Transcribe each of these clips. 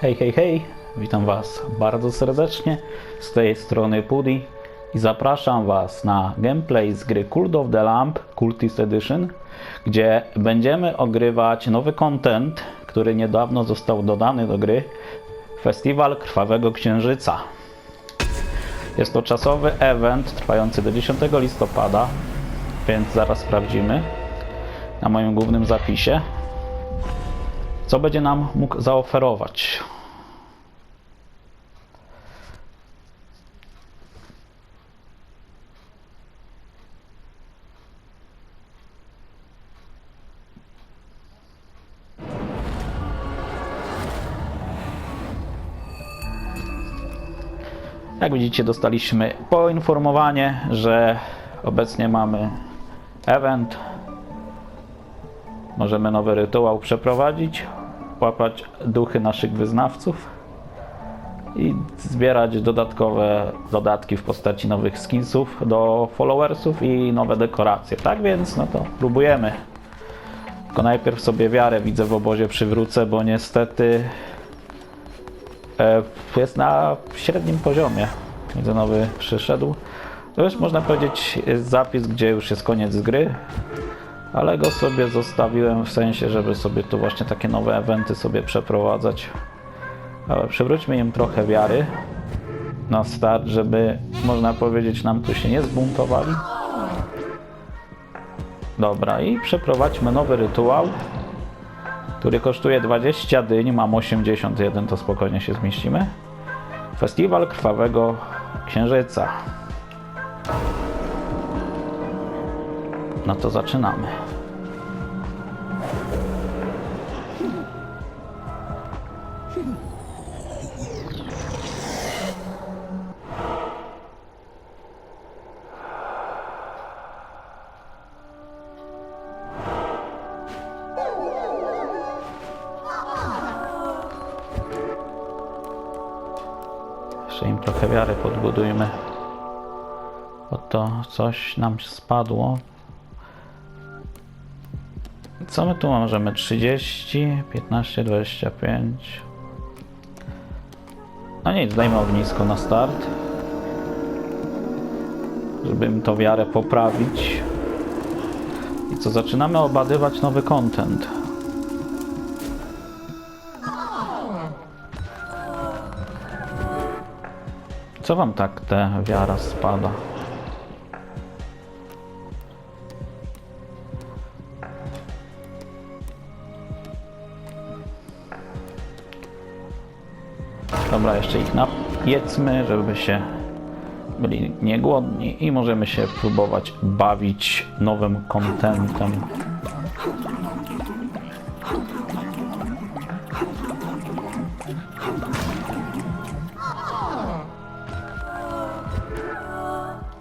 Hej, hej, hej! Witam Was bardzo serdecznie. Z tej strony Pudi i zapraszam Was na gameplay z gry Cult of the Lamp Cultist Edition, gdzie będziemy ogrywać nowy content, który niedawno został dodany do gry Festiwal Krwawego Księżyca. Jest to czasowy event trwający do 10 listopada, więc zaraz sprawdzimy na moim głównym zapisie, co będzie nam mógł zaoferować. Jak widzicie, dostaliśmy poinformowanie, że obecnie mamy event. Możemy nowy rytuał przeprowadzić, łapać duchy naszych wyznawców i zbierać dodatkowe dodatki w postaci nowych skinsów do followersów i nowe dekoracje. Tak więc, no to próbujemy. Tylko najpierw sobie wiarę widzę w obozie przywrócę, bo niestety e, jest na średnim poziomie. Widzę nowy przyszedł. To już można powiedzieć zapis, gdzie już jest koniec gry, ale go sobie zostawiłem w sensie, żeby sobie tu właśnie takie nowe eventy sobie przeprowadzać. Ale przywróćmy im trochę wiary na start, żeby można powiedzieć nam tu się nie zbuntowali. Dobra, i przeprowadźmy nowy rytuał, który kosztuje 20 dyń, mam 81, to spokojnie się zmieścimy. Festiwal Krwawego Księżyca. No to zaczynamy. Jeszcze im trochę wiary podbudujmy. Oto coś nam spadło. Co my tu możemy? 30, 15, 25. Nic, dajmy ognisko na start. Żeby im to wiarę poprawić. I co, zaczynamy obadywać nowy content. Co wam tak ta wiara spada? Dobra, jeszcze ich najedzmy, żeby się byli niegłodni i możemy się próbować bawić nowym kontentem.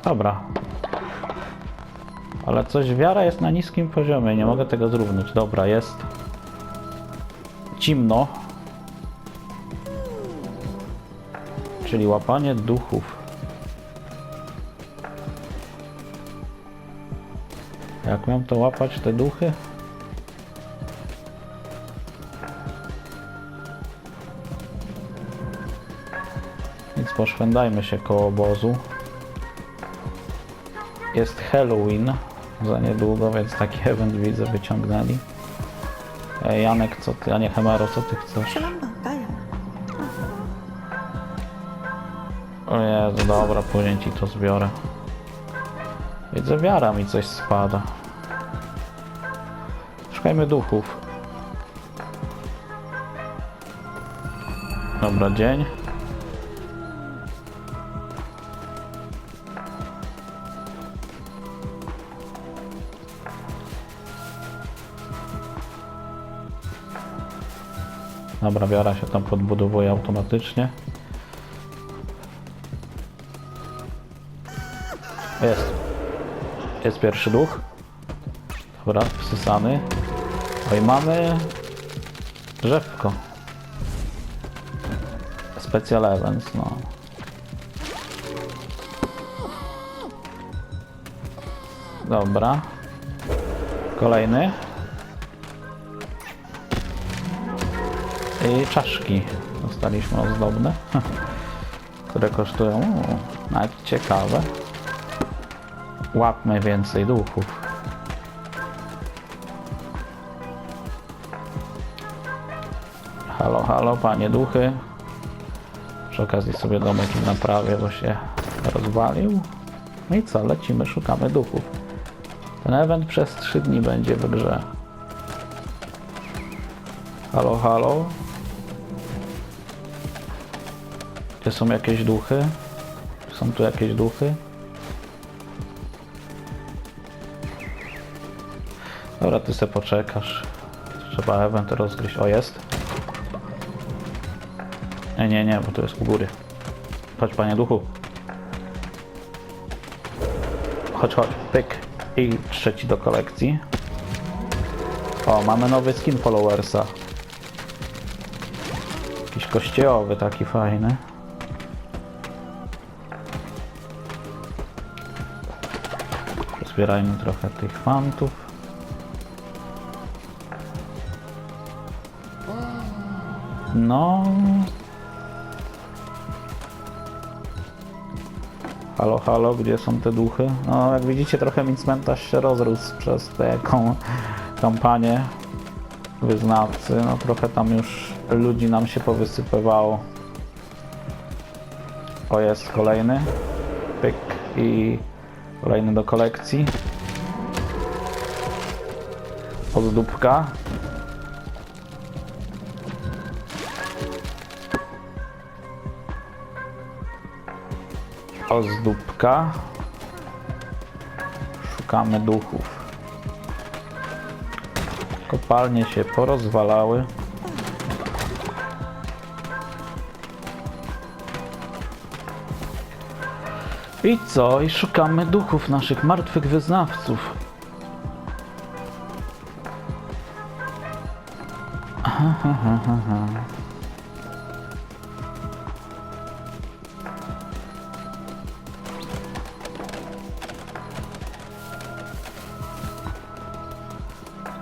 Dobra. Ale coś wiara jest na niskim poziomie, nie mogę tego zrównać. Dobra, jest. Zimno. Czyli łapanie duchów. Jak mam to łapać, te duchy? Więc poszwędajmy się koło obozu. Jest Halloween za niedługo, więc taki event widzę wyciągnęli. Janek, co ty, a nie Hemaro, co ty chcesz? O Jezu, dobra, później ci to zbiorę. Widzę, wiara mi coś spada. Szukajmy duchów. Dobra, dzień. Dobra, wiara się tam podbudowuje automatycznie. Jest. Jest pierwszy duch. Dobra, wsysany. No i mamy drzewko. Special Events, no. Dobra. Kolejny. I czaszki. Dostaliśmy ozdobne, które kosztują u, nawet ciekawe. Łapmy więcej duchów. Halo, halo, panie duchy. Przy okazji sobie domek naprawię, bo się rozwalił. No i co, lecimy, szukamy duchów. Ten event przez 3 dni będzie w grze. Halo, halo. Gdzie są jakieś duchy? Są tu jakieś duchy? Dobra, ty se poczekasz. Trzeba event rozgryźć. O, jest. Nie, nie, nie, bo to jest u góry. Chodź, panie duchu. Chodź, chodź. Pyk. I trzeci do kolekcji. O, mamy nowy skin followersa. Jakiś kościołowy, taki fajny. Zbierajmy trochę tych fantów. No. Halo, halo, gdzie są te duchy? No, jak widzicie, trochę mi cmentarz się rozrósł przez tę jaką kampanię wyznawcy. No, trochę tam już ludzi nam się powysypywało. O, jest kolejny. Pyk i kolejny do kolekcji. Ozdóbka. Ozdóbka. Szukamy duchów. Kopalnie się porozwalały. I co? I szukamy duchów naszych martwych wyznawców.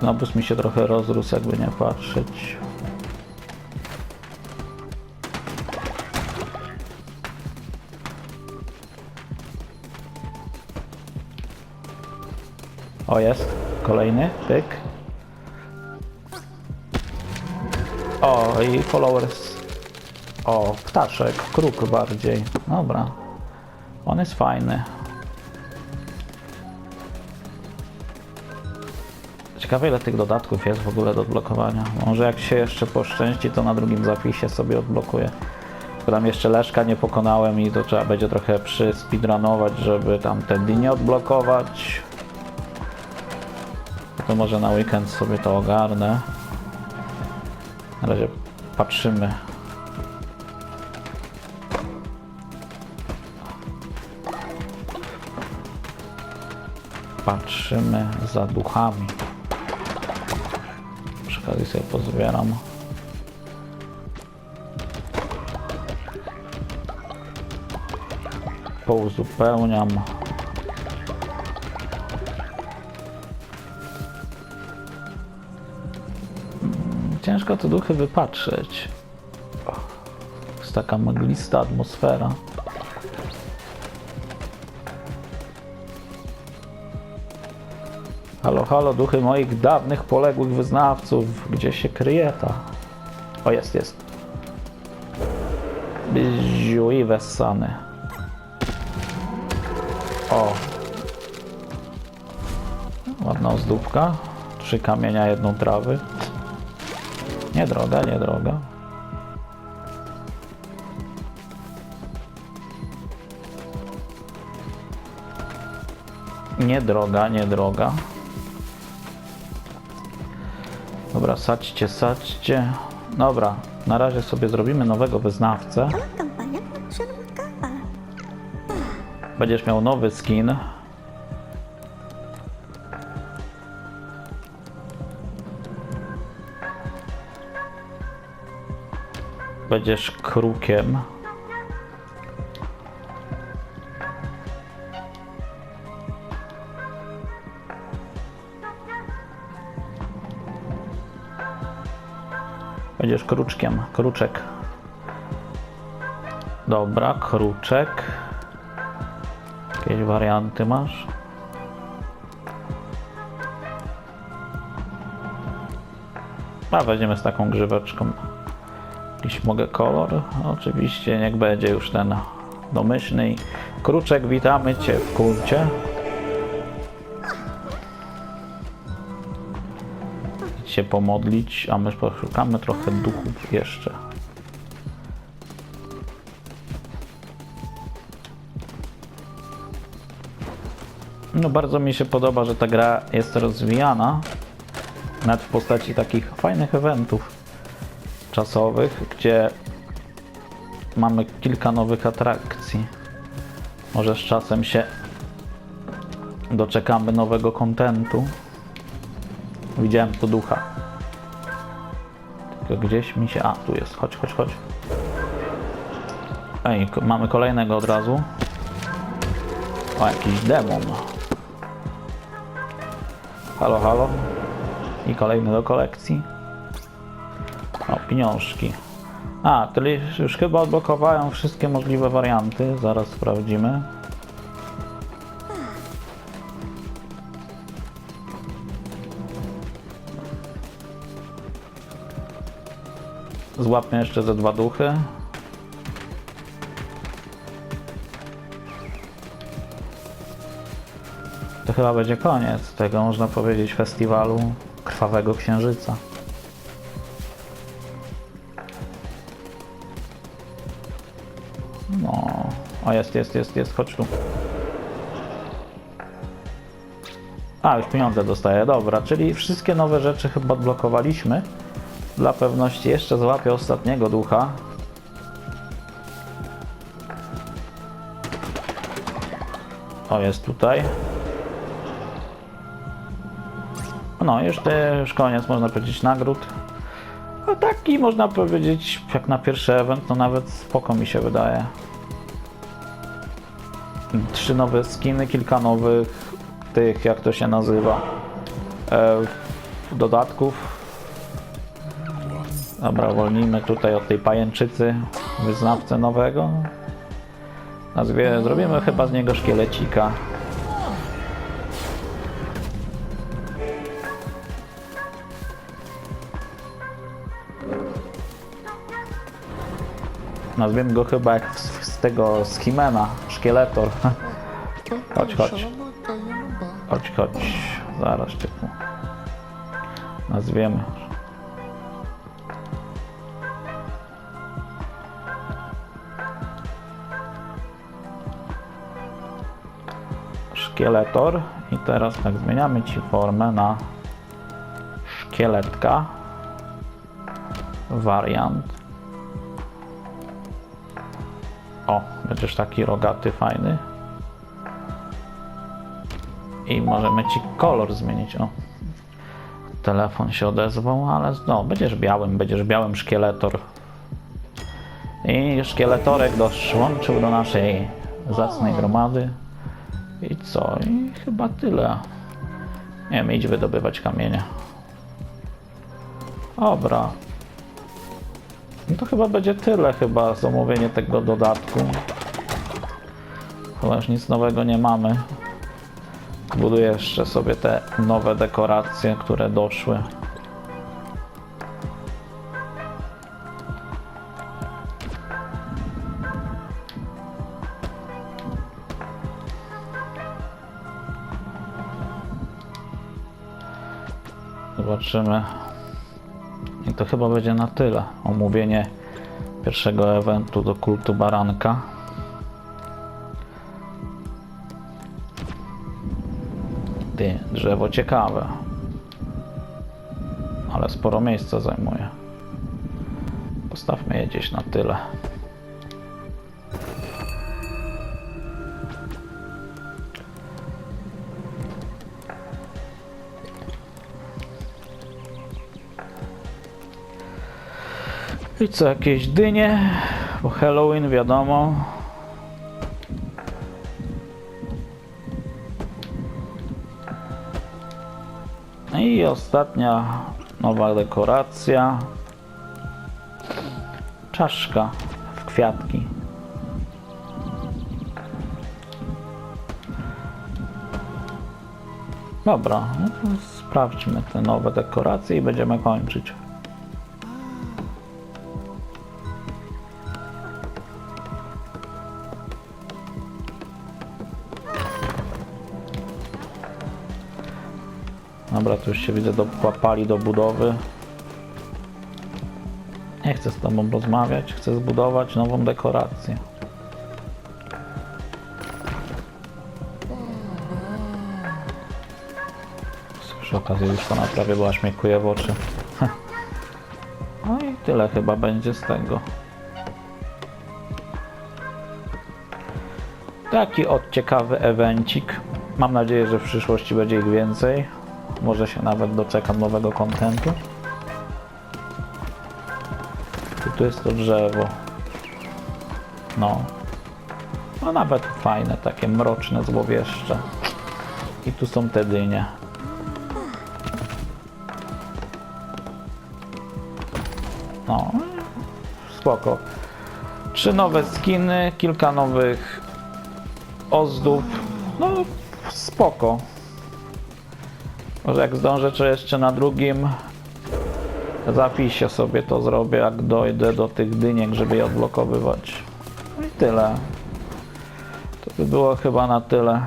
Obóz mi się trochę rozrósł, jakby nie patrzeć. O, jest. Kolejny. Pyk. O, i followers. O, ptaszek. Kruk bardziej. Dobra. On jest fajny. Ciekawe ile tych dodatków jest w ogóle do odblokowania. Może jak się jeszcze poszczęści, to na drugim zapisie sobie odblokuję. Tam jeszcze Leszka nie pokonałem i to trzeba będzie trochę przyspeedrunować, żeby tam ten nie odblokować. To może na weekend sobie to ogarnę. Na razie patrzymy. Patrzymy za duchami. Okazji sobie pozbieram. Pouzupełniam. Ciężko te duchy wypatrzeć. Jest taka mglista atmosfera. Halo, duchy moich dawnych poległych wyznawców. Gdzie się kryje ta? O, jest, jest. Bziu i wessany. O. Ładna ozdóbka. Trzy kamienia, jedną trawy. Nie droga, nie droga. Nie droga, nie droga. Dobra, sadźcie, sadźcie. Dobra, na razie sobie zrobimy nowego wyznawcę. Będziesz miał nowy skin. Będziesz krukiem. Będziesz kruczkiem, kruczek. Dobra, kruczek. Jakieś warianty masz? A weźmiemy z taką grzyweczką. Jakiś mogę kolor? Oczywiście, niech będzie już ten domyślny. Kruczek, witamy Cię w kulcie. Się pomodlić, a my poszukamy trochę duchów jeszcze. No bardzo mi się podoba, że ta gra jest rozwijana nawet w postaci takich fajnych eventów czasowych, gdzie mamy kilka nowych atrakcji. Może z czasem się doczekamy nowego kontentu. Widziałem tu ducha. Tylko gdzieś mi się... A, tu jest. Chodź, chodź, chodź. Ej, mamy kolejnego od razu. O, jakiś demon. Halo, halo. I kolejny do kolekcji. O, pieniążki. A, czyli już chyba odblokowają wszystkie możliwe warianty. Zaraz sprawdzimy. Złapmy jeszcze ze dwa duchy. To chyba będzie koniec tego, można powiedzieć, festiwalu Krwawego Księżyca. No, o jest, jest, jest, jest, chodź tu. A, już pieniądze dostaję, dobra, czyli wszystkie nowe rzeczy chyba odblokowaliśmy. Dla pewności jeszcze złapię ostatniego ducha. O, jest tutaj. No, te, już koniec, można powiedzieć, nagród. A taki, można powiedzieć, jak na pierwszy event, to nawet spoko mi się wydaje. Trzy nowe skiny, kilka nowych tych, jak to się nazywa, e, dodatków. Dobra, wolnijmy tutaj od tej pajęczycy wyznawcę nowego. Nazwie, zrobimy chyba z niego szkielecika. Nazwiemy go chyba jak z, z tego z Himena, szkieletor. Chodź, chodź. Chodź, chodź. Zaraz cię tu nazwiemy. Szkieletor. I teraz tak zmieniamy ci formę na szkieletka. Wariant. O, będziesz taki rogaty, fajny. I możemy ci kolor zmienić. O, telefon się odezwał, ale no, będziesz białym, będziesz białym szkieletor. I szkieletorek dołączył do naszej zacnej gromady. I co? I chyba tyle. Nie wiem, idź wydobywać kamienie. Dobra. No to chyba będzie tyle chyba zamówienie tego dodatku. Chyba już nic nowego nie mamy. Buduję jeszcze sobie te nowe dekoracje, które doszły. Zobaczymy. I to chyba będzie na tyle. Omówienie pierwszego eventu do kultu baranka. Ty, drzewo ciekawe. Ale sporo miejsca zajmuje. Postawmy je gdzieś na tyle. I co, jakieś dynie, bo Halloween wiadomo. No I ostatnia nowa dekoracja. Czaszka w kwiatki. Dobra, no sprawdźmy te nowe dekoracje i będziemy kończyć. Dobra, tu już się widzę dokłapali do budowy. Nie chcę z tobą rozmawiać, chcę zbudować nową dekorację. Przy okazji już to naprawię, bo aż mnie kuje w oczy. No i tyle chyba będzie z tego. Taki od ciekawy evencik. Mam nadzieję, że w przyszłości będzie ich więcej. Może się nawet doczekam nowego kontentu. Tu jest to drzewo. No. No nawet fajne, takie mroczne, złowieszcze. I tu są te dynie. No, spoko. Trzy nowe skiny, kilka nowych ozdób. No, spoko. Może jak zdążę, czy jeszcze na drugim zapisie sobie to zrobię, jak dojdę do tych dyniek, żeby je odblokowywać. No i tyle. To by było chyba na tyle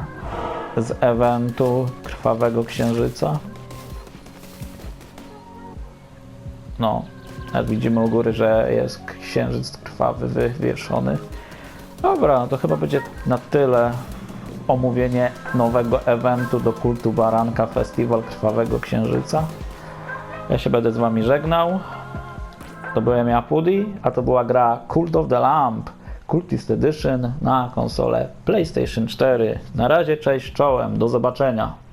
z eventu Krwawego Księżyca. No, jak widzimy u góry, że jest księżyc krwawy wywieszony. Dobra, no to chyba będzie na tyle omówienie nowego eventu do kultu baranka Festiwal Krwawego Księżyca. Ja się będę z wami żegnał. To byłem ja Pudi, a to była gra Cult of the Lamp Cultist Edition na konsolę PlayStation 4. Na razie, cześć czołem, do zobaczenia.